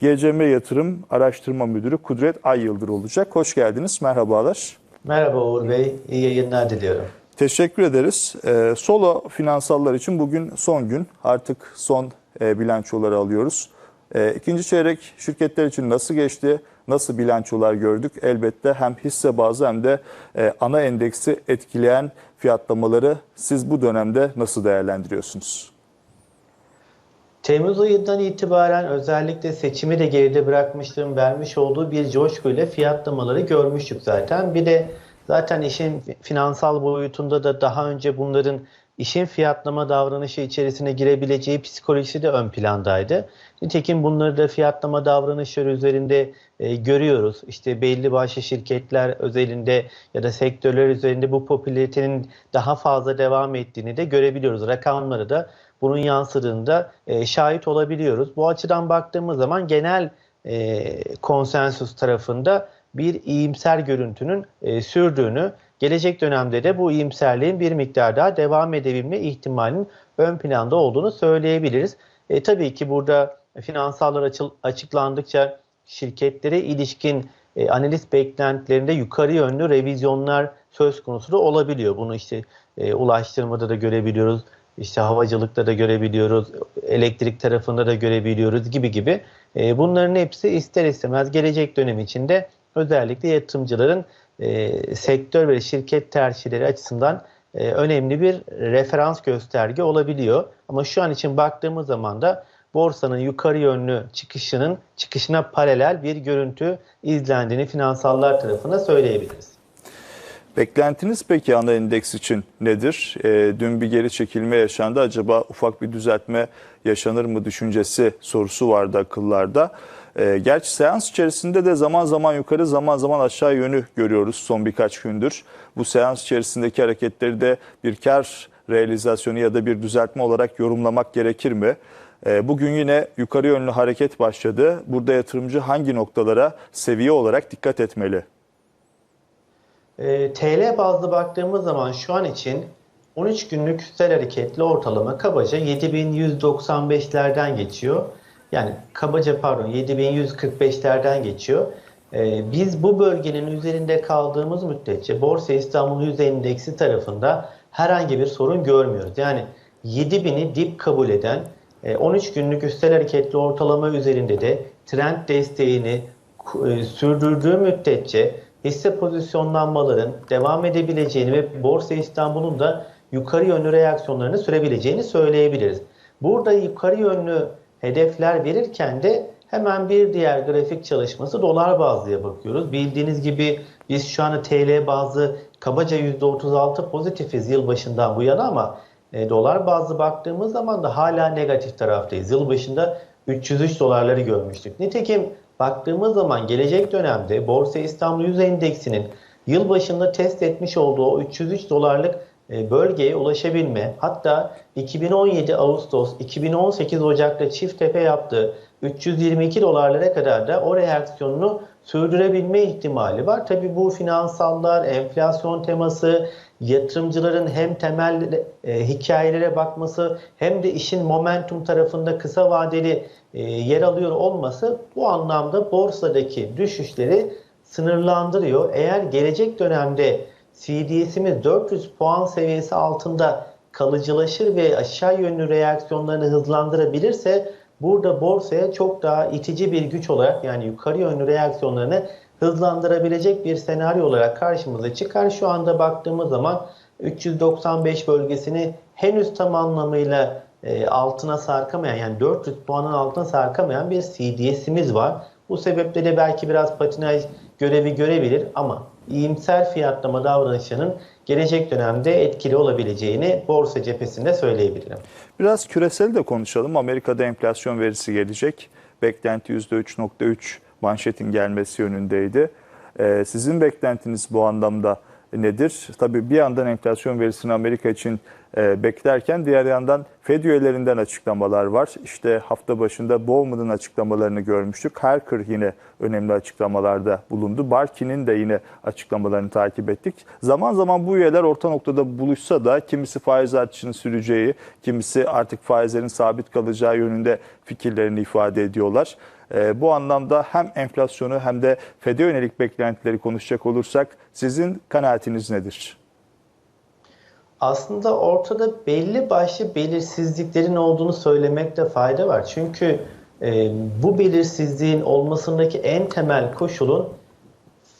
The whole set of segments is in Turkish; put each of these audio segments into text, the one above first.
GCM Yatırım Araştırma Müdürü Kudret Ay Yıldır olacak. Hoş geldiniz, merhabalar. Merhaba Uğur Bey, iyi yayınlar diliyorum. Teşekkür ederiz. Ee, solo finansallar için bugün son gün. Artık son e, bilançoları alıyoruz. E, ikinci çeyrek şirketler için nasıl geçti? Nasıl bilançolar gördük? Elbette hem hisse bazı hem de e, ana endeksi etkileyen fiyatlamaları siz bu dönemde nasıl değerlendiriyorsunuz? Temmuz ayından itibaren özellikle seçimi de geride bırakmışlığın vermiş olduğu bir coşkuyla fiyatlamaları görmüştük zaten. Bir de zaten işin finansal boyutunda da daha önce bunların işin fiyatlama davranışı içerisine girebileceği psikolojisi de ön plandaydı. Nitekim bunları da fiyatlama davranışları üzerinde e, görüyoruz. İşte belli başlı şirketler özelinde ya da sektörler üzerinde bu popülaritenin daha fazla devam ettiğini de görebiliyoruz. Rakamları da bunun yansıdığında e, şahit olabiliyoruz. Bu açıdan baktığımız zaman genel e, konsensus tarafında bir iyimser görüntünün e, sürdüğünü, gelecek dönemde de bu iyimserliğin bir miktar daha devam edebilme ihtimalinin ön planda olduğunu söyleyebiliriz. E, tabii ki burada finansallar açıl, açıklandıkça şirketlere ilişkin e, analiz beklentilerinde yukarı yönlü revizyonlar söz konusu da olabiliyor. Bunu işte e, ulaştırmada da görebiliyoruz, işte havacılıkta da görebiliyoruz, elektrik tarafında da görebiliyoruz gibi gibi. E, bunların hepsi ister istemez gelecek dönem içinde özellikle yatırımcıların e, sektör ve şirket tercihleri açısından e, önemli bir referans gösterge olabiliyor. Ama şu an için baktığımız zaman da borsanın yukarı yönlü çıkışının çıkışına paralel bir görüntü izlendiğini finansallar tarafına söyleyebiliriz. Beklentiniz peki ana endeks için nedir? E, dün bir geri çekilme yaşandı. Acaba ufak bir düzeltme yaşanır mı düşüncesi sorusu vardı akıllarda. E, gerçi seans içerisinde de zaman zaman yukarı zaman zaman aşağı yönü görüyoruz son birkaç gündür. Bu seans içerisindeki hareketleri de bir kar realizasyonu ya da bir düzeltme olarak yorumlamak gerekir mi? E, bugün yine yukarı yönlü hareket başladı. Burada yatırımcı hangi noktalara seviye olarak dikkat etmeli? E, TL bazlı baktığımız zaman şu an için 13 günlük üstel hareketli ortalama kabaca 7195'lerden geçiyor. Yani kabaca pardon 7145'lerden geçiyor. E, biz bu bölgenin üzerinde kaldığımız müddetçe Borsa İstanbul Yüz Endeksi tarafında herhangi bir sorun görmüyoruz. Yani 7000'i dip kabul eden 13 günlük üstel hareketli ortalama üzerinde de trend desteğini e, sürdürdüğü müddetçe hisse pozisyonlanmaların devam edebileceğini ve Borsa İstanbul'un da yukarı yönlü reaksiyonlarını sürebileceğini söyleyebiliriz. Burada yukarı yönlü hedefler verirken de hemen bir diğer grafik çalışması dolar bazlıya bakıyoruz. Bildiğiniz gibi biz şu anda TL bazlı kabaca %36 pozitifiz yılbaşından bu yana ama e, dolar bazlı baktığımız zaman da hala negatif taraftayız. Yılbaşında 303 dolarları görmüştük. Nitekim baktığımız zaman gelecek dönemde Borsa İstanbul Yüz Endeksinin yılbaşında test etmiş olduğu o 303 dolarlık bölgeye ulaşabilme hatta 2017 Ağustos 2018 Ocak'ta çift tepe yaptığı 322 dolarlara kadar da o reaksiyonunu sürdürebilme ihtimali var. Tabi bu finansallar, enflasyon teması, yatırımcıların hem temel e, hikayelere bakması hem de işin momentum tarafında kısa vadeli e, yer alıyor olması bu anlamda borsadaki düşüşleri sınırlandırıyor. Eğer gelecek dönemde CDS'imiz 400 puan seviyesi altında kalıcılaşır ve aşağı yönlü reaksiyonlarını hızlandırabilirse burada borsaya çok daha itici bir güç olarak yani yukarı yönlü reaksiyonlarını hızlandırabilecek bir senaryo olarak karşımıza çıkar. Şu anda baktığımız zaman 395 bölgesini henüz tam anlamıyla e, altına sarkamayan yani 400 puanın altına sarkamayan bir CDS'imiz var. Bu sebeple de belki biraz patinaj görevi görebilir ama iyimser fiyatlama davranışının gelecek dönemde etkili olabileceğini borsa cephesinde söyleyebilirim. Biraz küresel de konuşalım. Amerika'da enflasyon verisi gelecek. Beklenti %3.3 manşetin gelmesi yönündeydi. Ee, sizin beklentiniz bu anlamda nedir? Tabii bir yandan enflasyon verisini Amerika için e, beklerken diğer yandan Fed üyelerinden açıklamalar var. İşte hafta başında Bowman'ın açıklamalarını görmüştük. Harker yine önemli açıklamalarda bulundu. Barkin'in de yine açıklamalarını takip ettik. Zaman zaman bu üyeler orta noktada buluşsa da kimisi faiz artışının süreceği, kimisi artık faizlerin sabit kalacağı yönünde fikirlerini ifade ediyorlar. E, bu anlamda hem enflasyonu hem de FED'e yönelik beklentileri konuşacak olursak sizin kanaatiniz nedir? Aslında ortada belli başlı belirsizliklerin olduğunu söylemekte fayda var. Çünkü e, bu belirsizliğin olmasındaki en temel koşulun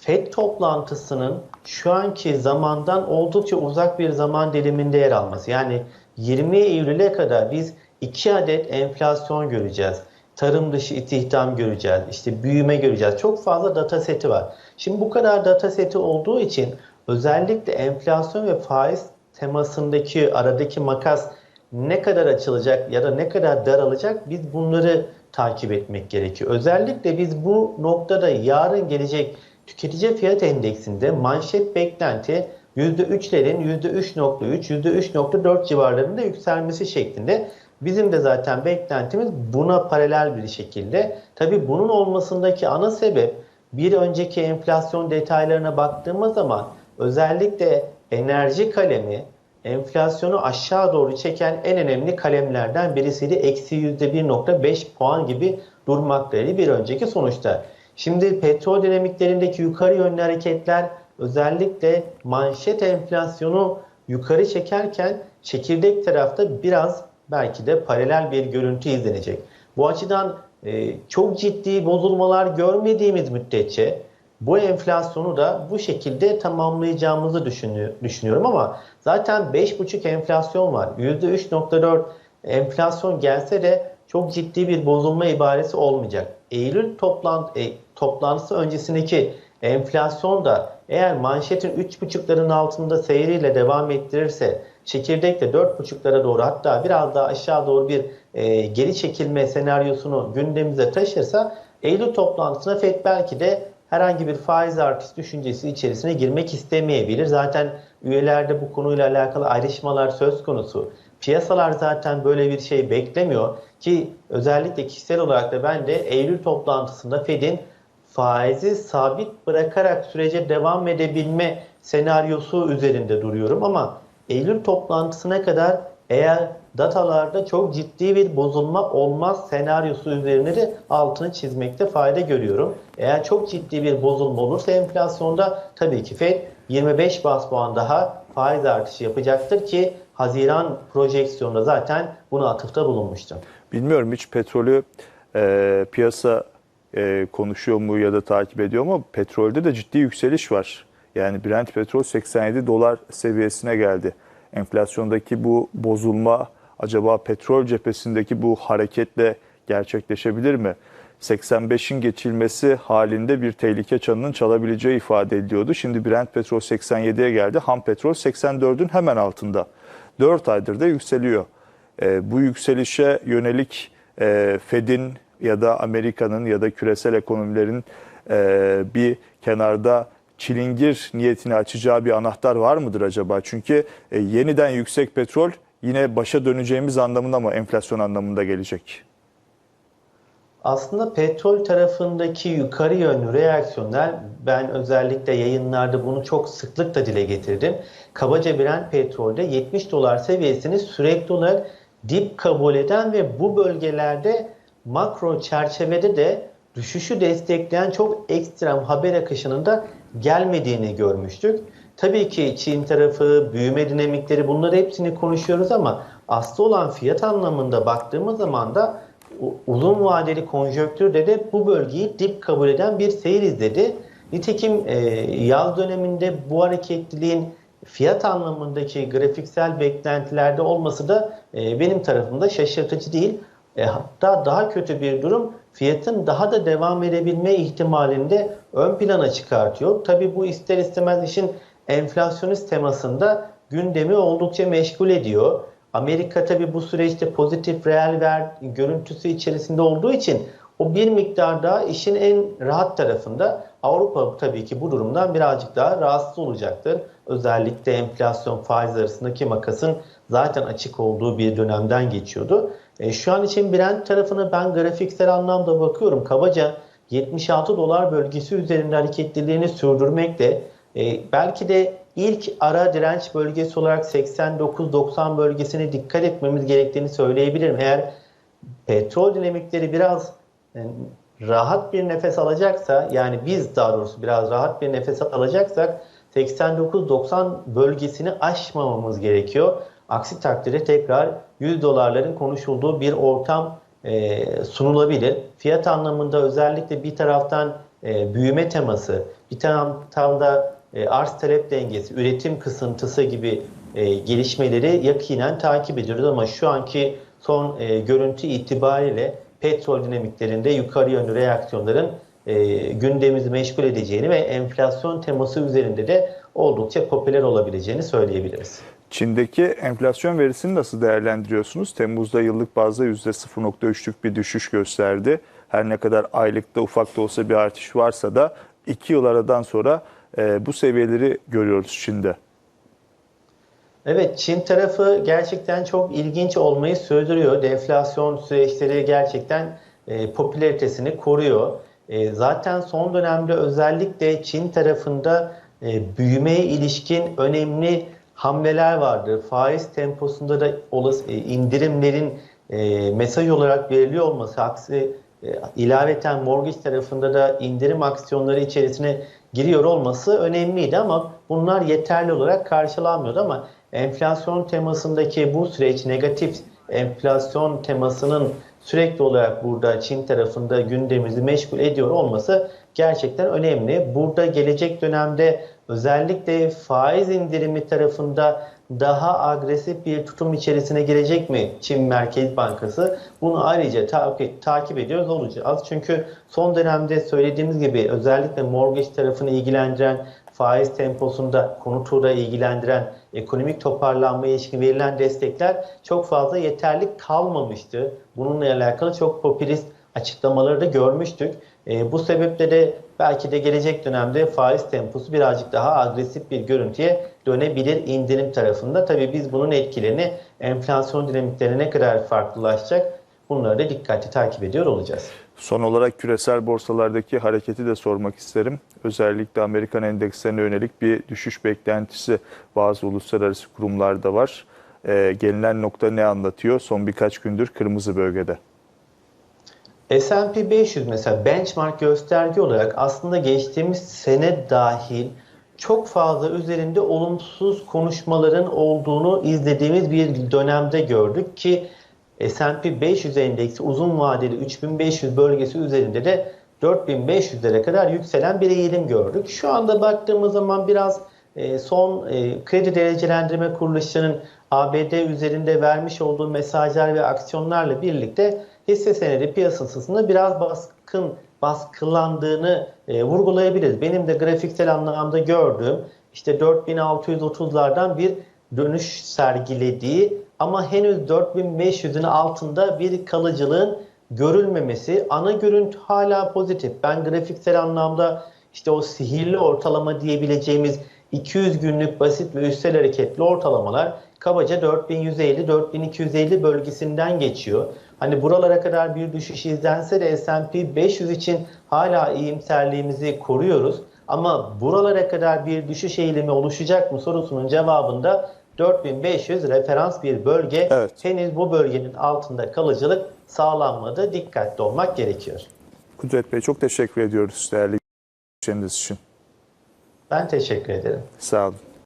FED toplantısının şu anki zamandan oldukça uzak bir zaman diliminde yer alması. Yani 20 Eylül'e kadar biz 2 adet enflasyon göreceğiz. Tarım dışı istihdam göreceğiz. işte büyüme göreceğiz. Çok fazla data seti var. Şimdi bu kadar data seti olduğu için özellikle enflasyon ve faiz temasındaki aradaki makas ne kadar açılacak ya da ne kadar daralacak biz bunları takip etmek gerekiyor. Özellikle biz bu noktada yarın gelecek tüketici fiyat endeksinde manşet beklenti %3'lerin %3.3, %3.4 civarlarında yükselmesi şeklinde. Bizim de zaten beklentimiz buna paralel bir şekilde. Tabi bunun olmasındaki ana sebep bir önceki enflasyon detaylarına baktığımız zaman özellikle enerji kalemi enflasyonu aşağı doğru çeken en önemli kalemlerden birisiydi. Eksi %1.5 puan gibi durmaktaydı bir önceki sonuçta. Şimdi petrol dinamiklerindeki yukarı yönlü hareketler özellikle manşet enflasyonu yukarı çekerken çekirdek tarafta biraz belki de paralel bir görüntü izlenecek. Bu açıdan e, çok ciddi bozulmalar görmediğimiz müddetçe bu enflasyonu da bu şekilde tamamlayacağımızı düşünüyorum ama zaten 5,5 enflasyon var. %3.4 enflasyon gelse de çok ciddi bir bozulma ibaresi olmayacak. Eylül toplantı, e, toplantısı öncesindeki enflasyon da eğer manşetin 3,5'ların altında seyriyle devam ettirirse çekirdek de 4,5'lara doğru hatta biraz daha aşağı doğru bir e, geri çekilme senaryosunu gündemimize taşırsa Eylül toplantısına FED belki de herhangi bir faiz artışı düşüncesi içerisine girmek istemeyebilir. Zaten üyelerde bu konuyla alakalı ayrışmalar söz konusu. Piyasalar zaten böyle bir şey beklemiyor ki özellikle kişisel olarak da ben de Eylül toplantısında Fed'in faizi sabit bırakarak sürece devam edebilme senaryosu üzerinde duruyorum ama Eylül toplantısına kadar eğer datalarda çok ciddi bir bozulma olmaz senaryosu üzerine de altını çizmekte fayda görüyorum. Eğer çok ciddi bir bozulma olursa enflasyonda tabii ki Fed 25 bas puan daha faiz artışı yapacaktır ki Haziran projeksiyonunda zaten buna atıfta bulunmuştu. Bilmiyorum hiç petrolü e, piyasa e, konuşuyor mu ya da takip ediyor mu? Petrolde de ciddi yükseliş var. Yani Brent petrol 87 dolar seviyesine geldi. Enflasyondaki bu bozulma acaba petrol cephesindeki bu hareketle gerçekleşebilir mi? 85'in geçilmesi halinde bir tehlike çanının çalabileceği ifade ediliyordu. Şimdi Brent petrol 87'ye geldi. Ham petrol 84'ün hemen altında. 4 aydır da yükseliyor. E, bu yükselişe yönelik e, Fed'in ya da Amerika'nın ya da küresel ekonomilerin e, bir kenarda çilingir niyetini açacağı bir anahtar var mıdır acaba? Çünkü e, yeniden yüksek petrol yine başa döneceğimiz anlamında mı enflasyon anlamında gelecek? Aslında petrol tarafındaki yukarı yönlü reaksiyonlar ben özellikle yayınlarda bunu çok sıklıkla dile getirdim. Kabaca Brent petrolde 70 dolar seviyesini sürekli olarak dip kabul eden ve bu bölgelerde makro çerçevede de düşüşü destekleyen çok ekstrem haber akışının da gelmediğini görmüştük. Tabii ki Çin tarafı, büyüme dinamikleri bunları hepsini konuşuyoruz ama aslı olan fiyat anlamında baktığımız zaman da uzun vadeli konjonktürde de bu bölgeyi dip kabul eden bir seyir izledi. Nitekim e, yaz döneminde bu hareketliliğin fiyat anlamındaki grafiksel beklentilerde olması da e, benim tarafımda şaşırtıcı değil. E, hatta daha kötü bir durum fiyatın daha da devam edebilme ihtimalinde ön plana çıkartıyor. Tabi bu ister istemez işin enflasyonist temasında gündemi oldukça meşgul ediyor. Amerika tabi bu süreçte pozitif reel ver görüntüsü içerisinde olduğu için o bir miktar daha işin en rahat tarafında. Avrupa tabii ki bu durumdan birazcık daha rahatsız olacaktır. Özellikle enflasyon faiz arasındaki makasın zaten açık olduğu bir dönemden geçiyordu. E, şu an için Brent tarafına ben grafiksel anlamda bakıyorum. Kabaca 76 dolar bölgesi üzerinde hareketliliğini sürdürmekle e, belki de ilk ara direnç bölgesi olarak 89-90 bölgesine dikkat etmemiz gerektiğini söyleyebilirim. Eğer petrol dinamikleri biraz e, rahat bir nefes alacaksa yani biz daha doğrusu biraz rahat bir nefes alacaksak 89-90 bölgesini aşmamamız gerekiyor. Aksi takdirde tekrar 100 dolarların konuşulduğu bir ortam e, sunulabilir. Fiyat anlamında özellikle bir taraftan e, büyüme teması, bir taraftan da e, arz talep dengesi, üretim kısıntısı gibi e, gelişmeleri yakinen takip ediyoruz ama şu anki son e, görüntü itibariyle petrol dinamiklerinde yukarı yönlü reaksiyonların e, gündemimizi meşgul edeceğini ve enflasyon teması üzerinde de oldukça popüler olabileceğini söyleyebiliriz. Çin'deki enflasyon verisini nasıl değerlendiriyorsunuz? Temmuz'da yıllık bazda %0.3'lük bir düşüş gösterdi. Her ne kadar aylıkta ufak da olsa bir artış varsa da 2 yıl aradan sonra e, bu seviyeleri görüyoruz Çin'de. Evet, Çin tarafı gerçekten çok ilginç olmayı sürdürüyor. Deflasyon süreçleri gerçekten e, popülaritesini koruyor. E, zaten son dönemde özellikle Çin tarafında e, büyümeye ilişkin önemli hamleler vardı. Faiz temposunda da olası e, indirimlerin e, mesaj olarak veriliyor olması, aksi e, ilaveten mortgage tarafında da indirim aksiyonları içerisine giriyor olması önemliydi ama bunlar yeterli olarak karşılanmıyordu ama enflasyon temasındaki bu süreç negatif enflasyon temasının sürekli olarak burada Çin tarafında gündemimizi meşgul ediyor olması gerçekten önemli. Burada gelecek dönemde özellikle faiz indirimi tarafında daha agresif bir tutum içerisine girecek mi Çin Merkez Bankası? Bunu ayrıca takip, takip ediyoruz olacağız. Çünkü son dönemde söylediğimiz gibi özellikle mortgage tarafını ilgilendiren faiz temposunda konutura ilgilendiren ekonomik toparlanmaya ilişkin verilen destekler çok fazla yeterli kalmamıştı. Bununla alakalı çok popülist açıklamaları da görmüştük. E, bu sebeple de belki de gelecek dönemde faiz temposu birazcık daha agresif bir görüntüye dönebilir indirim tarafında. Tabii biz bunun etkilerini enflasyon dinamiklerine ne kadar farklılaşacak bunları da dikkatli takip ediyor olacağız. Son olarak küresel borsalardaki hareketi de sormak isterim. Özellikle Amerikan endekslerine yönelik bir düşüş beklentisi bazı uluslararası kurumlarda var. Ee, gelinen nokta ne anlatıyor? Son birkaç gündür kırmızı bölgede. S&P 500 mesela benchmark gösterge olarak aslında geçtiğimiz sene dahil çok fazla üzerinde olumsuz konuşmaların olduğunu izlediğimiz bir dönemde gördük ki S&P 500 endeksi uzun vadeli 3500 bölgesi üzerinde de 4500'lere kadar yükselen bir eğilim gördük. Şu anda baktığımız zaman biraz e, son e, kredi derecelendirme kuruluşlarının ABD üzerinde vermiş olduğu mesajlar ve aksiyonlarla birlikte hisse senedi piyasasında biraz baskın baskılandığını e, vurgulayabiliriz. Benim de grafiksel anlamda gördüğüm işte 4630'lardan bir dönüş sergilediği ama henüz 4500'ün altında bir kalıcılığın görülmemesi. Ana görüntü hala pozitif. Ben grafiksel anlamda işte o sihirli ortalama diyebileceğimiz 200 günlük basit ve üstel hareketli ortalamalar kabaca 4150-4250 bölgesinden geçiyor. Hani buralara kadar bir düşüş izlense de S&P 500 için hala iyimserliğimizi koruyoruz. Ama buralara kadar bir düşüş eğilimi oluşacak mı sorusunun cevabında 4500 referans bir bölge. Evet. Henüz bu bölgenin altında kalıcılık sağlanmadı. Dikkatli olmak gerekiyor. Kudret Bey çok teşekkür ediyoruz değerli görüşleriniz için. Ben teşekkür ederim. Sağ olun.